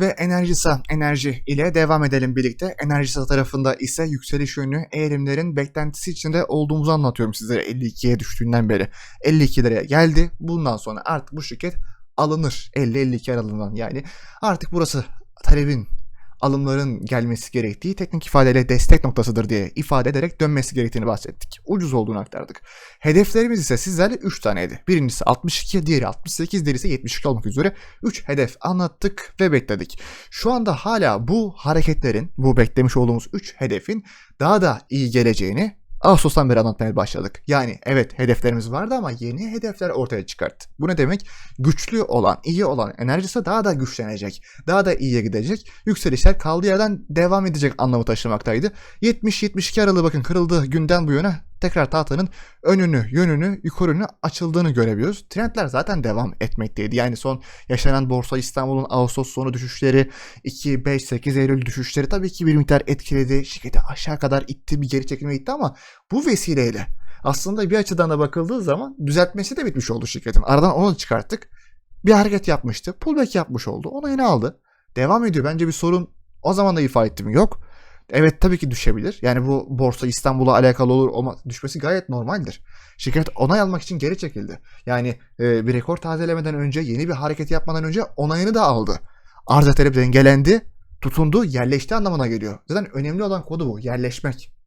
Ve Enerjisa Enerji ile devam edelim birlikte. Enerjisa tarafında ise yükseliş yönlü eğilimlerin beklentisi içinde olduğumuzu anlatıyorum sizlere 52'ye düştüğünden beri. 52 liraya geldi. Bundan sonra artık bu şirket alınır. 50-52 aralığından yani. Artık burası talebin alımların gelmesi gerektiği teknik ifadeyle destek noktasıdır diye ifade ederek dönmesi gerektiğini bahsettik. Ucuz olduğunu aktardık. Hedeflerimiz ise sizlerle 3 taneydi. Birincisi 62, diğeri 68, diğeri ise 72 olmak üzere 3 hedef anlattık ve bekledik. Şu anda hala bu hareketlerin, bu beklemiş olduğumuz 3 hedefin daha da iyi geleceğini Ağustos'tan beri anlatmaya başladık. Yani evet hedeflerimiz vardı ama yeni hedefler ortaya çıkarttı. Bu ne demek? Güçlü olan, iyi olan enerjisi daha da güçlenecek. Daha da iyiye gidecek. Yükselişler kaldığı yerden devam edecek anlamı taşımaktaydı. 70-72 aralığı bakın kırıldığı günden bu yana tekrar tahtanın önünü, yönünü, yukarını açıldığını görebiliyoruz. Trendler zaten devam etmekteydi. Yani son yaşanan Borsa İstanbul'un Ağustos sonu düşüşleri, 2, 5, 8 Eylül düşüşleri tabii ki bir miktar etkiledi. Şirketi aşağı kadar itti, bir geri çekilme itti ama bu vesileyle aslında bir açıdan da bakıldığı zaman düzeltmesi de bitmiş oldu şirketin. Aradan onu çıkarttık. Bir hareket yapmıştı. Pullback yapmış oldu. Onayını aldı. Devam ediyor. Bence bir sorun o zaman da ifade ettim yok. Evet tabii ki düşebilir. Yani bu borsa İstanbul'a alakalı olur olma düşmesi gayet normaldir. Şirket onay almak için geri çekildi. Yani e, bir rekor tazelemeden önce yeni bir hareket yapmadan önce onayını da aldı. Arz talep dengelendi, tutundu, yerleşti anlamına geliyor. Zaten önemli olan kodu bu, yerleşmek.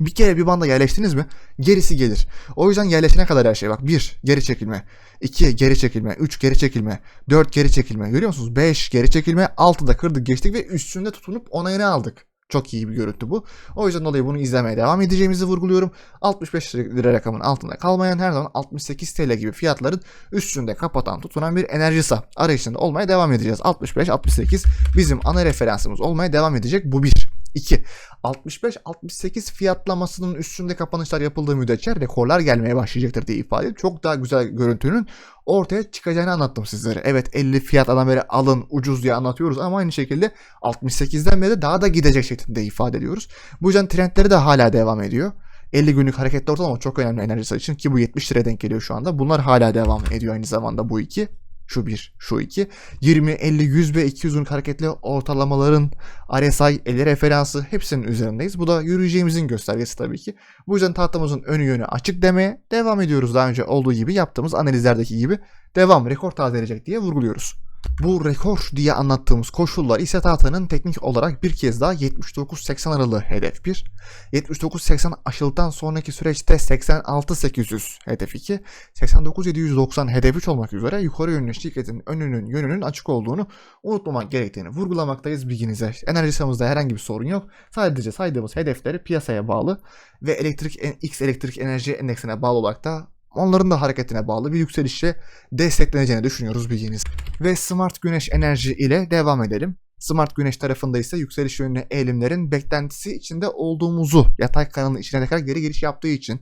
Bir kere bir banda yerleştiniz mi gerisi gelir. O yüzden yerleşene kadar her şey bak. 1 geri çekilme. 2 geri çekilme. 3 geri çekilme. 4 geri çekilme. Görüyor musunuz? 5 geri çekilme. 6'da kırdık geçtik ve üstünde tutunup onayını aldık. Çok iyi bir görüntü bu. O yüzden dolayı bunu izlemeye devam edeceğimizi vurguluyorum. 65 lira rakamın altında kalmayan her zaman 68 TL gibi fiyatların üstünde kapatan tutunan bir enerjisa arayışında olmaya devam edeceğiz. 65-68 bizim ana referansımız olmaya devam edecek. Bu bir. 2. 65-68 fiyatlamasının üstünde kapanışlar yapıldığı müddetçe rekorlar gelmeye başlayacaktır diye ifade edip çok daha güzel görüntünün ortaya çıkacağını anlattım sizlere. Evet 50 fiyat adam beri alın ucuz diye anlatıyoruz ama aynı şekilde 68'den beri daha da gidecek şeklinde ifade ediyoruz. Bu yüzden trendleri de hala devam ediyor. 50 günlük hareketli ortalama çok önemli enerji için ki bu 70 liraya denk geliyor şu anda. Bunlar hala devam ediyor aynı zamanda bu iki. Şu bir, şu iki. 20, 50, 100 ve 200 günlük hareketli ortalamaların RSI, 50 referansı hepsinin üzerindeyiz. Bu da yürüyeceğimizin göstergesi tabii ki. Bu yüzden tahtamızın önü yönü açık demeye devam ediyoruz. Daha önce olduğu gibi yaptığımız analizlerdeki gibi devam rekor tazeleyecek diye vurguluyoruz. Bu rekor diye anlattığımız koşullar ise tahtanın teknik olarak bir kez daha 79-80 aralığı hedef 1. 79-80 aşıldıktan sonraki süreçte 86-800 hedef 2. 89-790 hedef 3 olmak üzere yukarı yönlü şirketin önünün yönünün açık olduğunu unutmamak gerektiğini vurgulamaktayız bilginize. Sahamızda herhangi bir sorun yok. Sadece saydığımız hedefleri piyasaya bağlı ve elektrik X elektrik enerji endeksine bağlı olarak da onların da hareketine bağlı bir yükselişle destekleneceğini düşünüyoruz bilginiz. Ve Smart Güneş Enerji ile devam edelim. Smart Güneş tarafında ise yükseliş yönlü eğilimlerin beklentisi içinde olduğumuzu yatay kanalın içine tekrar geri giriş yaptığı için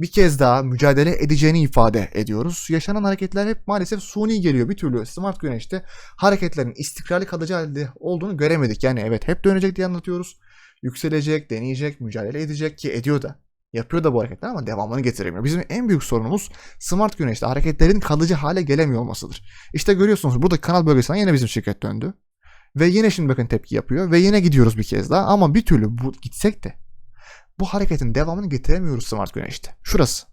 bir kez daha mücadele edeceğini ifade ediyoruz. Yaşanan hareketler hep maalesef suni geliyor. Bir türlü Smart Güneş'te hareketlerin istikrarlı kalıcı halde olduğunu göremedik. Yani evet hep dönecek diye anlatıyoruz. Yükselecek, deneyecek, mücadele edecek ki ediyor da. Yapıyor da bu hareketler ama devamını getiremiyor. Bizim en büyük sorunumuz Smart Güneş'te hareketlerin kalıcı hale gelemiyor olmasıdır. İşte görüyorsunuz burada kanal bölgesinden yine bizim şirket döndü. Ve yine şimdi bakın tepki yapıyor ve yine gidiyoruz bir kez daha ama bir türlü bu gitsek de bu hareketin devamını getiremiyoruz Smart Güneş'te. Şurası.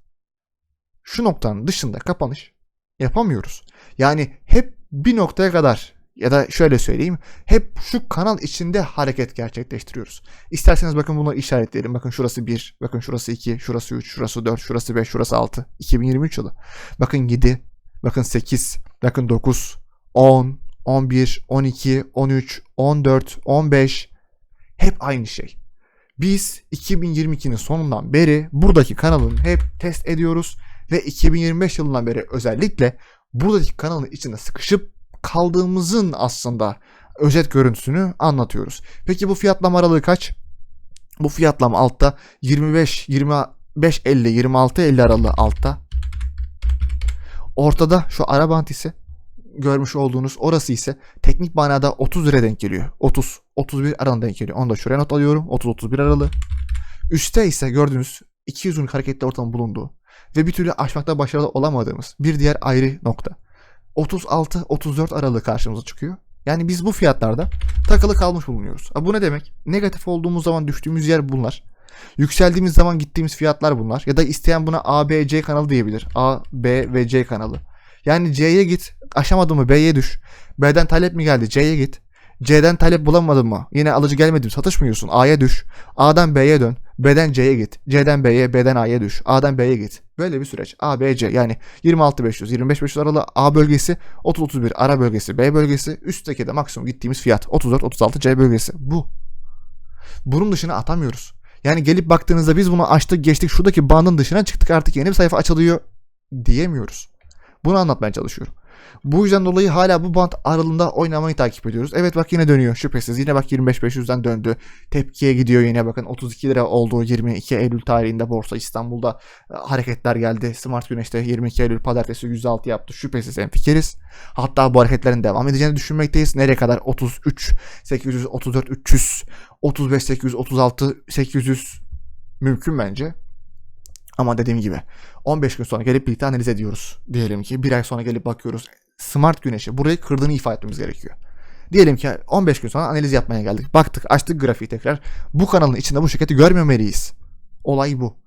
Şu noktanın dışında kapanış yapamıyoruz. Yani hep bir noktaya kadar ya da şöyle söyleyeyim hep şu kanal içinde hareket gerçekleştiriyoruz. İsterseniz bakın bunları işaretleyelim. Bakın şurası 1, bakın şurası 2, şurası 3, şurası 4, şurası 5, şurası 6. 2023 yılı. Bakın 7, bakın 8, bakın 9, 10, 11, 12, 13, 14, 15 hep aynı şey. Biz 2022'nin sonundan beri buradaki kanalın hep test ediyoruz ve 2025 yılından beri özellikle buradaki kanalın içinde sıkışıp kaldığımızın aslında özet görüntüsünü anlatıyoruz. Peki bu fiyatlama aralığı kaç? Bu fiyatlama altta 25, 25, 50, 26, 50 aralığı altta. Ortada şu ara bant ise görmüş olduğunuz orası ise teknik manada 30 lira denk geliyor. 30, 31 aralığına denk geliyor. Onu da şuraya not alıyorum. 30-31 aralığı. Üste ise gördüğünüz 200 günlük hareketli ortamın bulunduğu ve bir türlü aşmakta başarılı olamadığımız bir diğer ayrı nokta. 36-34 aralığı karşımıza çıkıyor. Yani biz bu fiyatlarda takılı kalmış bulunuyoruz. Ha, bu ne demek? Negatif olduğumuz zaman düştüğümüz yer bunlar. Yükseldiğimiz zaman gittiğimiz fiyatlar bunlar. Ya da isteyen buna A, B, C kanalı diyebilir. A, B ve C kanalı. Yani C'ye git. Aşamadın mı B'ye düş. B'den talep mi geldi? C'ye git. C'den talep bulamadın mı? Yine alıcı gelmedi mi? Satışmıyorsun. A'ya düş. A'dan B'ye dön. B'den C'ye git. C'den B'ye, B'den A'ya düş. A'dan B'ye git. Böyle bir süreç. A, B, C yani 26-500, 25-500 aralı A bölgesi, 30-31 ara bölgesi, B bölgesi, üstteki de maksimum gittiğimiz fiyat 34-36 C bölgesi. Bu. Bunun dışına atamıyoruz. Yani gelip baktığınızda biz bunu açtık geçtik şuradaki bandın dışına çıktık artık yeni bir sayfa açılıyor diyemiyoruz. Bunu anlatmaya çalışıyorum. Bu yüzden dolayı hala bu band aralığında oynamayı takip ediyoruz. Evet bak yine dönüyor şüphesiz. Yine bak 25-500'den döndü. Tepkiye gidiyor yine bakın 32 lira olduğu 22 Eylül tarihinde borsa İstanbul'da e, hareketler geldi. Smart Güneş'te 22 Eylül pazartesi %6 yaptı. Şüphesiz en fikiriz. Hatta bu hareketlerin devam edeceğini düşünmekteyiz. Nereye kadar? 33 800 34 300 35 800 36 800 mümkün bence. Ama dediğim gibi 15 gün sonra gelip birlikte analiz ediyoruz. Diyelim ki bir ay sonra gelip bakıyoruz. Smart güneşi burayı kırdığını ifade etmemiz gerekiyor. Diyelim ki 15 gün sonra analiz yapmaya geldik. Baktık açtık grafiği tekrar. Bu kanalın içinde bu şirketi görmemeliyiz. Olay bu.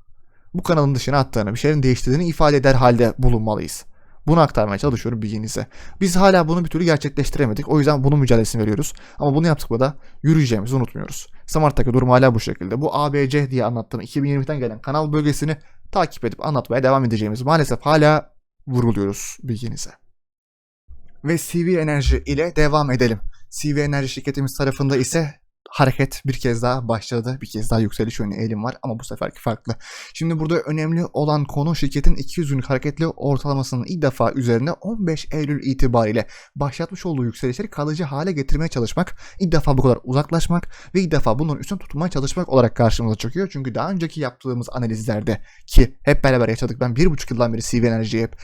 Bu kanalın dışına attığını, bir şeylerin değiştirdiğini ifade eder halde bulunmalıyız. Bunu aktarmaya çalışıyorum bilginize. Biz hala bunu bir türlü gerçekleştiremedik. O yüzden bunun mücadelesini veriyoruz. Ama bunu yaptıkça da yürüyeceğimizi unutmuyoruz. Smart'taki durum hala bu şekilde. Bu ABC diye anlattığım 2020'den gelen kanal bölgesini takip edip anlatmaya devam edeceğimiz maalesef hala vurguluyoruz bilginize. Ve CV Enerji ile devam edelim. CV Enerji şirketimiz tarafında ise hareket bir kez daha başladı. Bir kez daha yükseliş yönlü eğilim var ama bu seferki farklı. Şimdi burada önemli olan konu şirketin 200 günlük hareketli ortalamasının ilk defa üzerine 15 Eylül itibariyle başlatmış olduğu yükselişleri kalıcı hale getirmeye çalışmak, ilk defa bu kadar uzaklaşmak ve ilk defa bunun üstüne tutmaya çalışmak olarak karşımıza çıkıyor. Çünkü daha önceki yaptığımız analizlerde ki hep beraber yaşadık. Ben bir buçuk yıldan beri CV Enerji'yi hep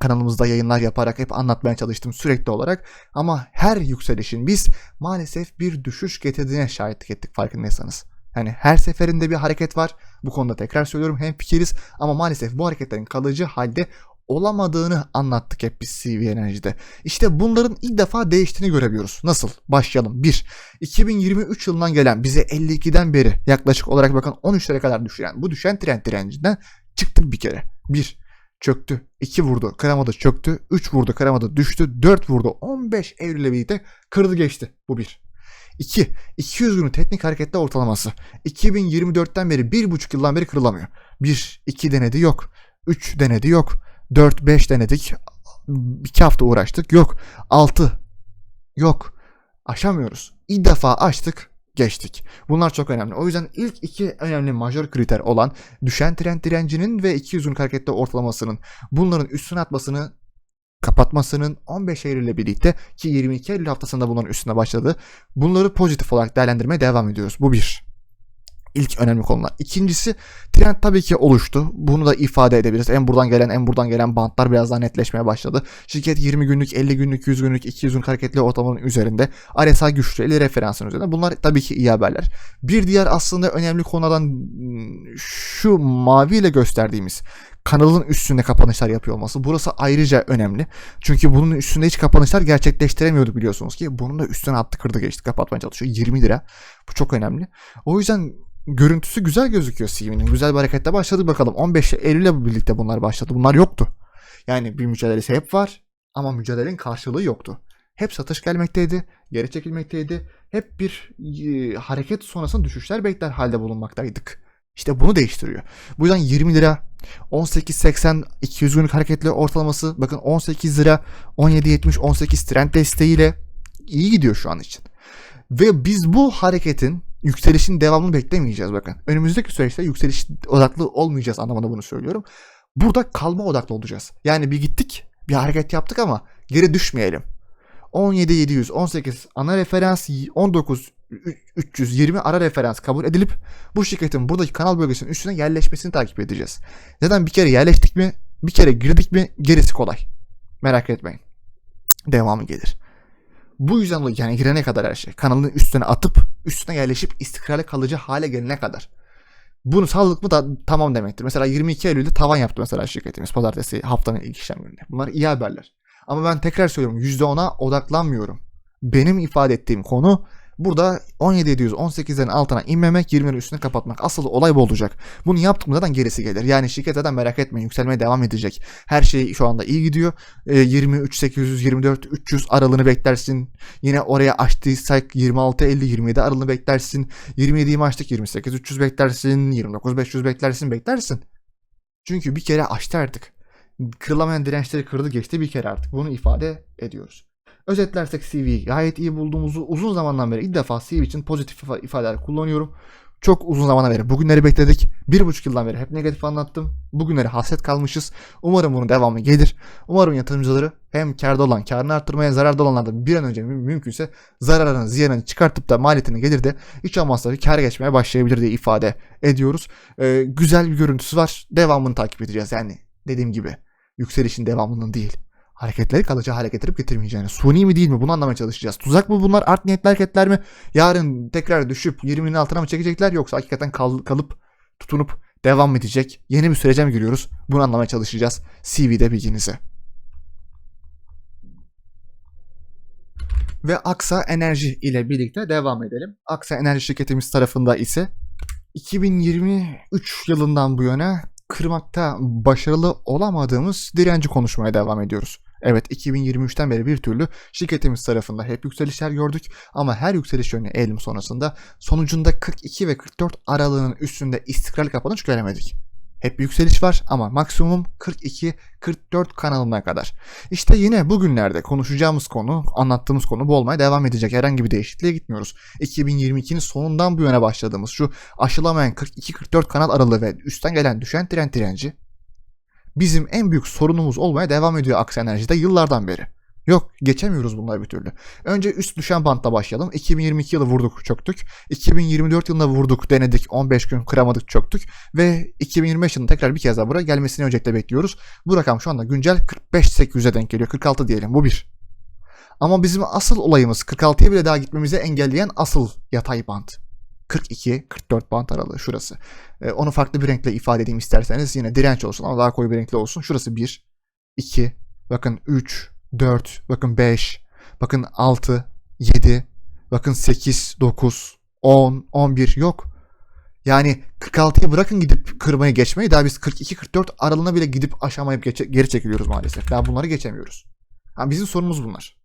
kanalımızda yayınlar yaparak hep anlatmaya çalıştım sürekli olarak. Ama her yükselişin biz maalesef bir düşüş getirdiğine şahitlik ettik farkındaysanız. Yani her seferinde bir hareket var. Bu konuda tekrar söylüyorum hem fikiriz ama maalesef bu hareketlerin kalıcı halde olamadığını anlattık hep biz CV Enerji'de. İşte bunların ilk defa değiştiğini görebiliyoruz. Nasıl? Başlayalım. 1. 2023 yılından gelen bize 52'den beri yaklaşık olarak bakın 13'lere kadar düşüren bu düşen trend direncinden çıktık bir kere. 1. Çöktü. 2 vurdu. Kıramadı çöktü. 3 vurdu. Kıramadı düştü. 4 vurdu. 15 Eylül'le birlikte kırdı geçti. Bu 1. 2. 200 günün teknik harekette ortalaması. 2024'ten beri 1,5 yıldan beri kırılamıyor. 1, 2 denedi yok. 3 denedi yok. 4, 5 denedik. 2 hafta uğraştık. Yok. 6. Yok. Aşamıyoruz. İlk defa açtık geçtik. Bunlar çok önemli. O yüzden ilk iki önemli majör kriter olan düşen trend direncinin ve 200 günlük harekette ortalamasının bunların üstüne atmasını kapatmasının 15 Eylül ile birlikte ki 22 Eylül haftasında bunların üstüne başladı. Bunları pozitif olarak değerlendirmeye devam ediyoruz. Bu bir. İlk önemli konular. İkincisi trend tabii ki oluştu. Bunu da ifade edebiliriz. En buradan gelen en buradan gelen bantlar biraz daha netleşmeye başladı. Şirket 20 günlük, 50 günlük, 100 günlük, 200 günlük hareketli ortamının üzerinde. RSI güçlü, 50 referansın üzerinde. Bunlar tabii ki iyi haberler. Bir diğer aslında önemli konudan şu maviyle gösterdiğimiz kanalın üstünde kapanışlar yapıyor olması. Burası ayrıca önemli. Çünkü bunun üstünde hiç kapanışlar gerçekleştiremiyorduk biliyorsunuz ki. Bunun da üstüne attı kırdı geçti kapatmaya çalışıyor. 20 lira. Bu çok önemli. O yüzden görüntüsü güzel gözüküyor CV'nin. Güzel bir harekette başladı bakalım. 15 Eylül'le birlikte bunlar başladı. Bunlar yoktu. Yani bir mücadelesi hep var ama mücadelenin karşılığı yoktu. Hep satış gelmekteydi, geri çekilmekteydi. Hep bir e, hareket sonrasında düşüşler bekler halde bulunmaktaydık. İşte bunu değiştiriyor. Bu yüzden 20 lira 18.80 200 günlük hareketli ortalaması bakın 18 lira 17.70 18 trend desteğiyle iyi gidiyor şu an için. Ve biz bu hareketin yükselişin devamını beklemeyeceğiz bakın. Önümüzdeki süreçte yükseliş odaklı olmayacağız anlamında bunu söylüyorum. Burada kalma odaklı olacağız. Yani bir gittik bir hareket yaptık ama geri düşmeyelim. 17718 ana referans 19 320 ara referans kabul edilip bu şirketin buradaki kanal bölgesinin üstüne yerleşmesini takip edeceğiz. Zaten bir kere yerleştik mi, bir kere girdik mi gerisi kolay. Merak etmeyin. Devamı gelir. Bu yüzden dolayı yani girene kadar her şey. Kanalın üstüne atıp üstüne yerleşip istikrarlı kalıcı hale gelene kadar. Bunu sağladık mı da tamam demektir. Mesela 22 Eylül'de tavan yaptı mesela şirketimiz pazartesi haftanın ilk işlem gününde. Bunlar iyi haberler. Ama ben tekrar söylüyorum %10'a odaklanmıyorum. Benim ifade ettiğim konu burada 17.718'lerin altına inmemek 20'lerin üstüne kapatmak. Asıl olay bu olacak. Bunu yaptık mı zaten gerisi gelir. Yani şirket zaten merak etmeyin yükselmeye devam edecek. Her şey şu anda iyi gidiyor. E, 23 800 24 300 aralığını beklersin. Yine oraya açtıysak 26 50 27 aralığını beklersin. 27'yi açtık 28 300 beklersin. 29 500 beklersin beklersin. Çünkü bir kere açtı artık. Kırılamayan dirençleri kırdı geçti bir kere artık. Bunu ifade ediyoruz. Özetlersek CV'yi gayet iyi bulduğumuzu uzun zamandan beri ilk defa CV için pozitif ifa- ifadeler kullanıyorum. Çok uzun zamana beri bugünleri bekledik. Bir buçuk yıldan beri hep negatif anlattım. Bugünlere hasret kalmışız. Umarım bunun devamı gelir. Umarım yatırımcıları hem karda olan karını arttırmaya zararda olanlar da bir an önce mü- mümkünse zararını ziyanını çıkartıp da maliyetini gelir de hiç olmazsa bir kar geçmeye başlayabilir diye ifade ediyoruz. Ee, güzel bir görüntüsü var. Devamını takip edeceğiz. Yani dediğim gibi yükselişin devamının değil hareketleri kalıcı hale getirip getirmeyeceğini. Suni mi değil mi bunu anlamaya çalışacağız. Tuzak mı bunlar art niyetli hareketler mi? Yarın tekrar düşüp 20'nin altına mı çekecekler yoksa hakikaten kal- kalıp tutunup devam edecek? Yeni bir sürece mi giriyoruz? Bunu anlamaya çalışacağız. CV'de bilginize. Ve Aksa Enerji ile birlikte devam edelim. Aksa Enerji şirketimiz tarafında ise 2023 yılından bu yana kırmakta başarılı olamadığımız direnci konuşmaya devam ediyoruz. Evet 2023'ten beri bir türlü şirketimiz tarafında hep yükselişler gördük ama her yükseliş yönlü eğilim sonrasında sonucunda 42 ve 44 aralığının üstünde istikrarlı kapanış göremedik. Hep yükseliş var ama maksimum 42-44 kanalına kadar. İşte yine bugünlerde konuşacağımız konu, anlattığımız konu bu olmaya devam edecek. Herhangi bir değişikliğe gitmiyoruz. 2022'nin sonundan bu yana başladığımız şu aşılamayan 42-44 kanal aralığı ve üstten gelen düşen trend direnci bizim en büyük sorunumuz olmaya devam ediyor Aksa Enerji'de yıllardan beri. Yok geçemiyoruz bunlar bir türlü. Önce üst düşen bantta başlayalım. 2022 yılı vurduk çöktük. 2024 yılında vurduk denedik 15 gün kıramadık çöktük. Ve 2025 yılında tekrar bir kez daha buraya gelmesini öncelikle bekliyoruz. Bu rakam şu anda güncel 45-800'e denk geliyor. 46 diyelim bu bir. Ama bizim asıl olayımız 46'ya bile daha gitmemizi engelleyen asıl yatay band. 42-44 band aralığı şurası. Ee, onu farklı bir renkle ifade edeyim isterseniz yine direnç olsun ama daha koyu bir renkli olsun. Şurası 1, 2, bakın 3, 4, bakın 5, bakın 6, 7, bakın 8, 9, 10, 11 yok. Yani 46'yı bırakın gidip kırmayı geçmeyi daha biz 42-44 aralığına bile gidip aşamayıp geçe- geri çekiliyoruz maalesef. Daha bunları geçemiyoruz. Ha, bizim sorunumuz bunlar.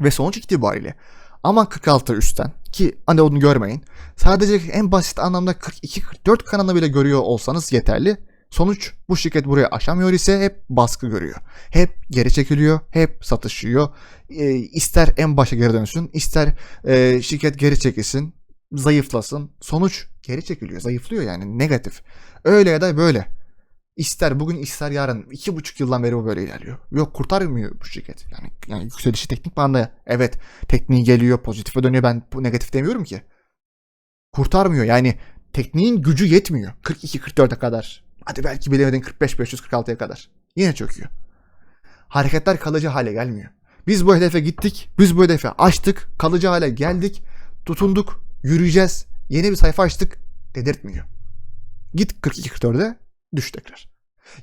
Ve sonuç itibariyle ama 46 üstten ki hani onu görmeyin. Sadece en basit anlamda 42-44 kanalını bile görüyor olsanız yeterli. Sonuç bu şirket buraya aşamıyor ise hep baskı görüyor. Hep geri çekiliyor, hep satışıyor. E, ister en başa geri dönsün, ister e, şirket geri çekilsin, zayıflasın. Sonuç geri çekiliyor, zayıflıyor yani negatif. Öyle ya da böyle. İster bugün ister yarın iki buçuk yıldan beri bu böyle ilerliyor. Yok kurtarmıyor bu şirket. Yani, yani yükselişi teknik banda evet tekniği geliyor pozitife dönüyor ben bu negatif demiyorum ki. Kurtarmıyor yani tekniğin gücü yetmiyor 42-44'e kadar. Hadi belki bilemedin 45-546'ya kadar. Yine çöküyor. Hareketler kalıcı hale gelmiyor. Biz bu hedefe gittik, biz bu hedefe açtık, kalıcı hale geldik, tutunduk, yürüyeceğiz, yeni bir sayfa açtık, dedirtmiyor. Git 42-44'e, düş tekrar.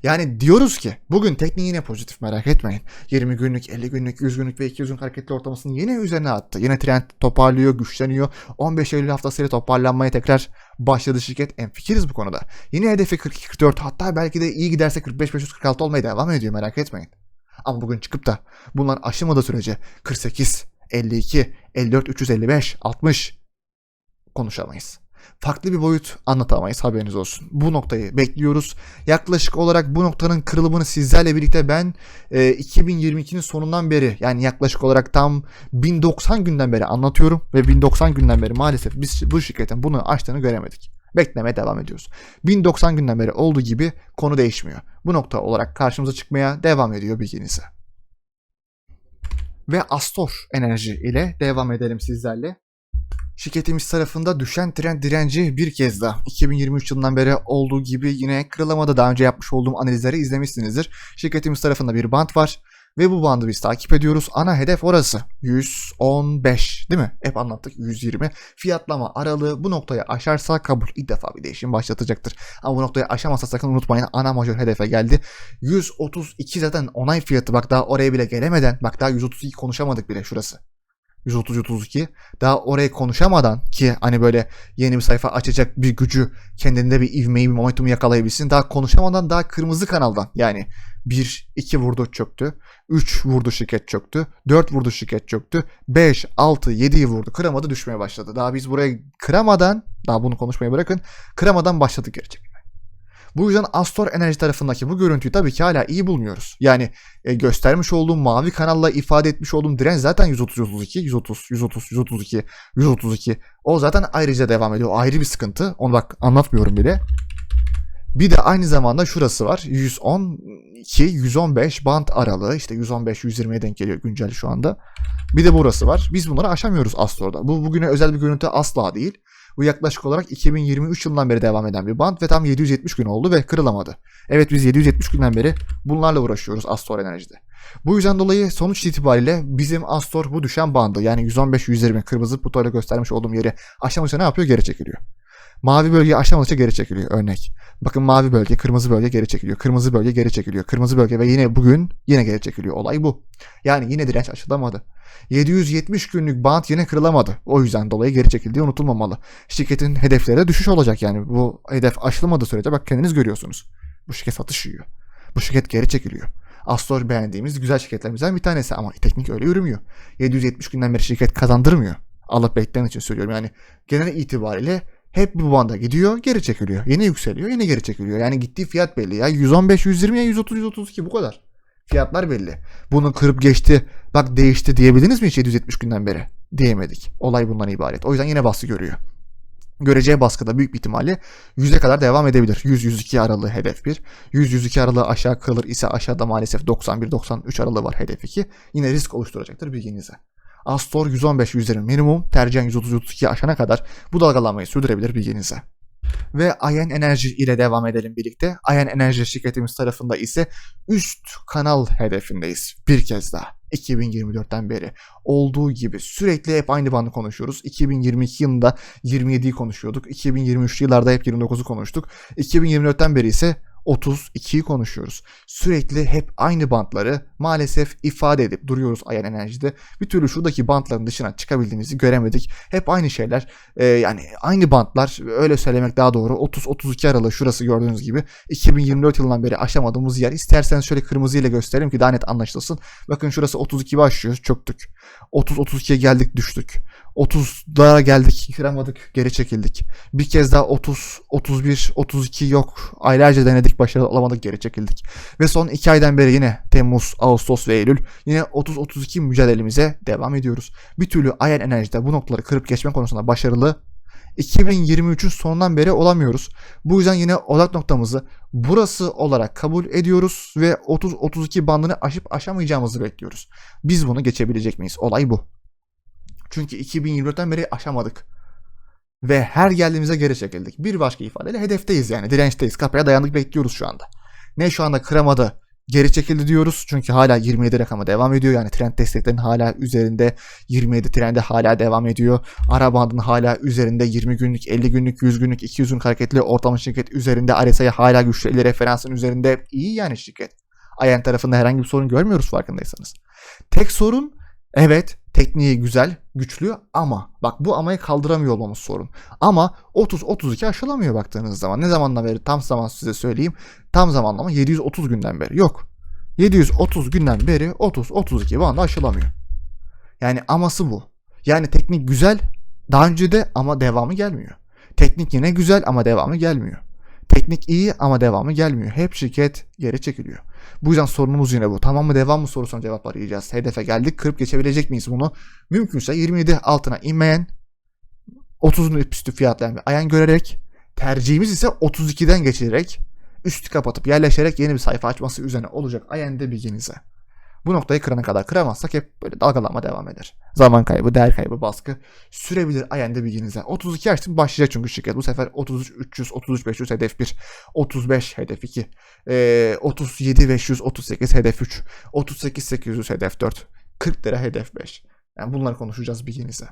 Yani diyoruz ki bugün tekniği yine pozitif merak etmeyin. 20 günlük, 50 günlük, 100 günlük ve 200 günlük hareketli ortalamasını yine üzerine attı. Yine trend toparlıyor, güçleniyor. 15 Eylül haftasıyla toparlanmaya tekrar başladı şirket. En fikiriz bu konuda. Yine hedefi 42-44 hatta belki de iyi giderse 45-546 olmaya devam ediyor merak etmeyin. Ama bugün çıkıp da bunlar aşılmadığı sürece 48, 52, 54, 355, 60 konuşamayız farklı bir boyut anlatamayız haberiniz olsun. Bu noktayı bekliyoruz. Yaklaşık olarak bu noktanın kırılımını sizlerle birlikte ben e, 2022'nin sonundan beri yani yaklaşık olarak tam 1090 günden beri anlatıyorum ve 1090 günden beri maalesef biz bu şirketin bunu açtığını göremedik. Beklemeye devam ediyoruz. 1090 günden beri olduğu gibi konu değişmiyor. Bu nokta olarak karşımıza çıkmaya devam ediyor bilginize. ve Astor Enerji ile devam edelim sizlerle. Şirketimiz tarafında düşen trend direnci bir kez daha 2023 yılından beri olduğu gibi yine kırılamadı. Daha önce yapmış olduğum analizleri izlemişsinizdir. Şirketimiz tarafında bir band var ve bu bandı biz takip ediyoruz. Ana hedef orası 115 değil mi? Hep anlattık 120. Fiyatlama aralığı bu noktayı aşarsa kabul ilk defa bir değişim başlatacaktır. Ama bu noktayı aşamazsa sakın unutmayın ana majör hedefe geldi. 132 zaten onay fiyatı bak daha oraya bile gelemeden bak daha 132 konuşamadık bile şurası. 130-132 daha oraya konuşamadan ki hani böyle yeni bir sayfa açacak bir gücü kendinde bir ivmeyi bir momentumu yakalayabilsin. Daha konuşamadan daha kırmızı kanaldan. Yani 1 2 vurdu çöktü. 3 vurdu şirket çöktü. 4 vurdu şirket çöktü. 5 6 7'yi vurdu. Kıramadı düşmeye başladı. Daha biz buraya kıramadan daha bunu konuşmayı bırakın. Kıramadan başladık gerçekten. Bu yüzden Astor Enerji tarafındaki bu görüntüyü tabii ki hala iyi bulmuyoruz. Yani e, göstermiş olduğum mavi kanalla ifade etmiş olduğum direnç zaten 130 132 130 130 132 132. O zaten ayrıca devam ediyor. Ayrı bir sıkıntı. Onu bak anlatmıyorum bile. Bir de aynı zamanda şurası var. 112 115 band aralığı işte 115 120'ye denk geliyor güncel şu anda. Bir de burası var. Biz bunları aşamıyoruz Astor'da. Bu bugüne özel bir görüntü asla değil. Bu yaklaşık olarak 2023 yılından beri devam eden bir band ve tam 770 gün oldu ve kırılamadı. Evet biz 770 günden beri bunlarla uğraşıyoruz Astor Enerji'de. Bu yüzden dolayı sonuç itibariyle bizim Astor bu düşen bandı yani 115-120 kırmızı putoyla göstermiş olduğum yeri aşamadıkça ne yapıyor? Geri çekiliyor. Mavi bölge aşamadıkça geri çekiliyor örnek. Bakın mavi bölge, kırmızı bölge geri çekiliyor. Kırmızı bölge geri çekiliyor. Kırmızı bölge ve yine bugün yine geri çekiliyor. Olay bu. Yani yine direnç aşılamadı. 770 günlük bant yine kırılamadı. O yüzden dolayı geri çekildiği unutulmamalı. Şirketin hedefleri düşüş olacak yani. Bu hedef aşılamadığı sürece bak kendiniz görüyorsunuz. Bu şirket satış yiyor. Bu şirket geri çekiliyor. Astor beğendiğimiz güzel şirketlerimizden bir tanesi ama teknik öyle yürümüyor. 770 günden beri şirket kazandırmıyor. Alıp bekleyen için söylüyorum yani genel itibariyle hep bu banda gidiyor geri çekiliyor. Yine yükseliyor yine geri çekiliyor. Yani gittiği fiyat belli ya 115 120 ya 130 132 bu kadar. Fiyatlar belli. Bunu kırıp geçti bak değişti diyebildiniz mi hiç 770 günden beri? Diyemedik. Olay bundan ibaret. O yüzden yine baskı görüyor. Göreceği baskıda büyük bir ihtimalle 100'e kadar devam edebilir. 100-102 aralığı hedef 1. 100-102 aralığı aşağı kalır ise aşağıda maalesef 91-93 aralığı var hedef 2. Yine risk oluşturacaktır bilginize. Astor 115 120 minimum tercihen 130-132 aşana kadar bu dalgalanmayı sürdürebilir bilginize. Ve Ayen Enerji ile devam edelim birlikte. Ayen Enerji şirketimiz tarafında ise üst kanal hedefindeyiz. Bir kez daha. 2024'ten beri olduğu gibi sürekli hep aynı bandı konuşuyoruz. 2022 yılında 27'yi konuşuyorduk. 2023 yıllarda hep 29'u konuştuk. 2024'ten beri ise 32'yi konuşuyoruz. Sürekli hep aynı bantları maalesef ifade edip duruyoruz Ayan Enerji'de. Bir türlü şuradaki bantların dışına çıkabildiğimizi göremedik. Hep aynı şeyler. Ee, yani aynı bantlar öyle söylemek daha doğru. 30-32 aralığı şurası gördüğünüz gibi 2024 yılından beri aşamadığımız yer. İsterseniz şöyle kırmızı ile göstereyim ki daha net anlaşılsın. Bakın şurası 32 başlıyor çöktük. 30-32'ye geldik düştük. 30'lara geldik kıramadık geri çekildik. Bir kez daha 30, 31, 32 yok. Aylarca denedik başarılı alamadık geri çekildik. Ve son 2 aydan beri yine Temmuz, Ağustos ve Eylül yine 30-32 mücadelemize devam ediyoruz. Bir türlü Ayen Enerji'de bu noktaları kırıp geçme konusunda başarılı 2023'ün sonundan beri olamıyoruz. Bu yüzden yine odak noktamızı burası olarak kabul ediyoruz ve 30-32 bandını aşıp aşamayacağımızı bekliyoruz. Biz bunu geçebilecek miyiz? Olay bu. Çünkü 2024'ten beri aşamadık. Ve her geldiğimizde geri çekildik. Bir başka ifadeyle hedefteyiz yani dirençteyiz. Kapıya dayandık bekliyoruz şu anda. Ne şu anda kıramadı geri çekildi diyoruz. Çünkü hala 27 rakamı devam ediyor. Yani trend desteklerin hala üzerinde 27 trendi hala devam ediyor. Ara bandın hala üzerinde 20 günlük, 50 günlük, 100 günlük, 200 günlük hareketli ortalama şirket üzerinde. RSI hala güçlü 50 referansın üzerinde. iyi yani şirket. Ayen tarafında herhangi bir sorun görmüyoruz farkındaysanız. Tek sorun evet tekniği güzel, güçlü ama bak bu amayı kaldıramıyor olmamız sorun. Ama 30-32 aşılamıyor baktığınız zaman. Ne zamandan beri tam zaman size söyleyeyim. Tam zamanlama 730 günden beri. Yok. 730 günden beri 30-32 bandı aşılamıyor. Yani aması bu. Yani teknik güzel daha önce de ama devamı gelmiyor. Teknik yine güzel ama devamı gelmiyor. Teknik iyi ama devamı gelmiyor. Hep şirket geri çekiliyor. Bu yüzden sorunumuz yine bu. Tamam mı devam mı sorusuna cevap arayacağız. Hedefe geldik. Kırıp geçebilecek miyiz bunu? Mümkünse 27 altına inmeyen 30'un üstü fiyatlayan bir ayan görerek tercihimiz ise 32'den geçirerek üstü kapatıp yerleşerek yeni bir sayfa açması üzerine olacak ayende bilginize. Bu noktayı kırana kadar kıramazsak hep böyle dalgalanma devam eder. Zaman kaybı, değer kaybı, baskı sürebilir ayende bilginize. 32 açtım başlayacak çünkü şirket. Bu sefer 33 300, 33 500 hedef 1, 35 hedef 2, ee, 37 500, 38 hedef 3, 38 800 hedef 4, 40 lira hedef 5. Yani bunları konuşacağız bilginize.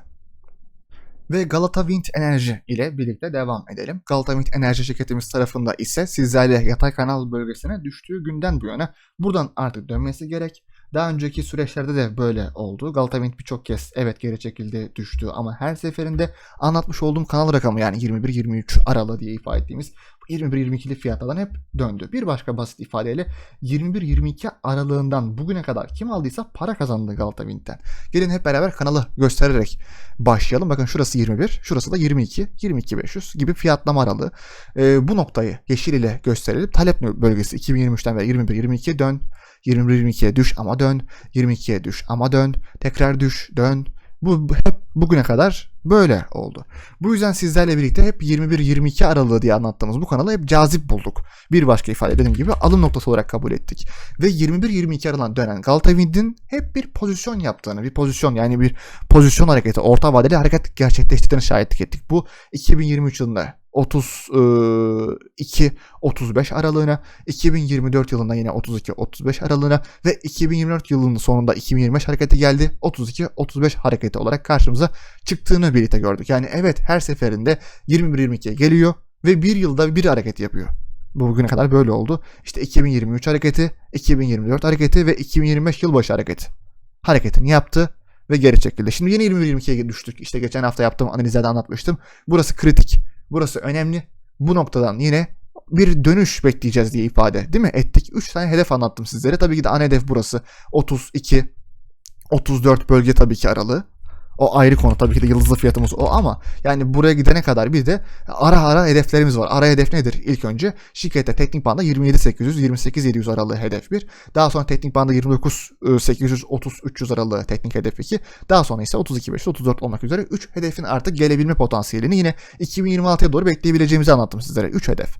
Ve Galata Wind Enerji ile birlikte devam edelim. Galata Wind Enerji şirketimiz tarafında ise sizlerle yatay kanal bölgesine düştüğü günden bu yana buradan artık dönmesi gerek. Daha önceki süreçlerde de böyle oldu. Galata Wind birçok kez evet geri çekildi, düştü ama her seferinde anlatmış olduğum kanal rakamı yani 21-23 aralığı diye ifade ettiğimiz 21-22'li fiyatlardan hep döndü. Bir başka basit ifadeyle 21-22 aralığından bugüne kadar kim aldıysa para kazandı Galata Wind'den. Gelin hep beraber kanalı göstererek başlayalım. Bakın şurası 21, şurası da 22, 22 500 gibi fiyatlama aralığı. Ee, bu noktayı yeşil ile gösterelim. Talep bölgesi 2023'ten beri 21-22'ye dön. 21-22'ye düş ama dön. 22'ye düş ama dön. Tekrar düş, dön. Bu hep bugüne kadar böyle oldu. Bu yüzden sizlerle birlikte hep 21-22 aralığı diye anlattığımız bu kanalı hep cazip bulduk. Bir başka ifade dediğim gibi alım noktası olarak kabul ettik. Ve 21-22 aralığına dönen Galata Wind'in hep bir pozisyon yaptığını, bir pozisyon yani bir pozisyon hareketi, orta vadeli hareket gerçekleştirdiğini şahitlik ettik. Bu 2023 yılında 32 35 aralığına, 2024 yılında yine 32 35 aralığına ve 2024 yılının sonunda 2025 hareketi geldi. 32 35 hareketi olarak karşımıza çıktığını birlikte gördük. Yani evet her seferinde 21 22'ye geliyor ve bir yılda bir hareket yapıyor. Bu bugüne kadar böyle oldu. İşte 2023 hareketi, 2024 hareketi ve 2025 yılbaşı hareketi. Hareketini yaptı ve geri çekildi. Şimdi yeni 21-22'ye düştük. İşte geçen hafta yaptığım analizlerde anlatmıştım. Burası kritik. Burası önemli. Bu noktadan yine bir dönüş bekleyeceğiz diye ifade değil mi? Ettik. 3 tane hedef anlattım sizlere. Tabii ki de ana hedef burası. 32, 34 bölge tabii ki aralığı. O ayrı konu tabii ki de yıldızlı fiyatımız o ama yani buraya gidene kadar bir de ara ara hedeflerimiz var. Ara hedef nedir? İlk önce şirkette teknik banda 27800 28700 aralığı hedef 1. Daha sonra teknik banda 29800 30300 aralığı teknik hedef 2. Daha sonra ise 32500 34 olmak üzere 3 hedefin artık gelebilme potansiyelini yine 2026'ya doğru bekleyebileceğimizi anlattım sizlere. 3 hedef.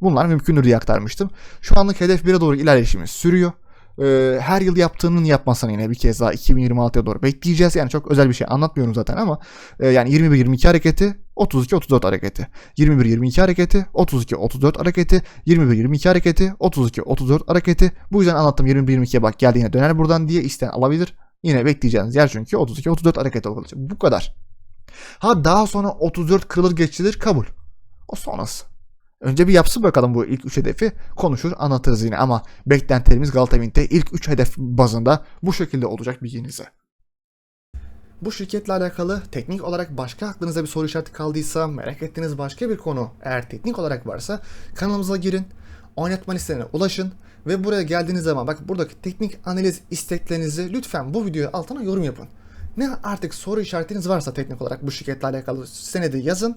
Bunlar mümkündür diye aktarmıştım. Şu anlık hedef 1'e doğru ilerleyişimiz sürüyor e, her yıl yaptığının yapmasını yine bir kez daha 2026'ya doğru bekleyeceğiz. Yani çok özel bir şey anlatmıyorum zaten ama e, yani 21-22 hareketi 32-34 hareketi. 21-22 hareketi, 32-34 hareketi, 21-22 hareketi, 32-34 hareketi. Bu yüzden anlattım 21-22'ye bak geldiğine döner buradan diye isten alabilir. Yine bekleyeceğiniz yer çünkü 32-34 hareket olacak. Bu kadar. Ha daha sonra 34 kırılır geçilir kabul. O sonrası. Önce bir yapsın bakalım bu ilk 3 hedefi konuşur anlatırız yine ama beklentilerimiz Galata Wind'de ilk 3 hedef bazında bu şekilde olacak bilginize. Bu şirketle alakalı teknik olarak başka aklınıza bir soru işareti kaldıysa, merak ettiğiniz başka bir konu eğer teknik olarak varsa kanalımıza girin, oynatma listelerine ulaşın ve buraya geldiğiniz zaman bak buradaki teknik analiz isteklerinizi lütfen bu videoya altına yorum yapın. Ne artık soru işaretiniz varsa teknik olarak bu şirketle alakalı senedi yazın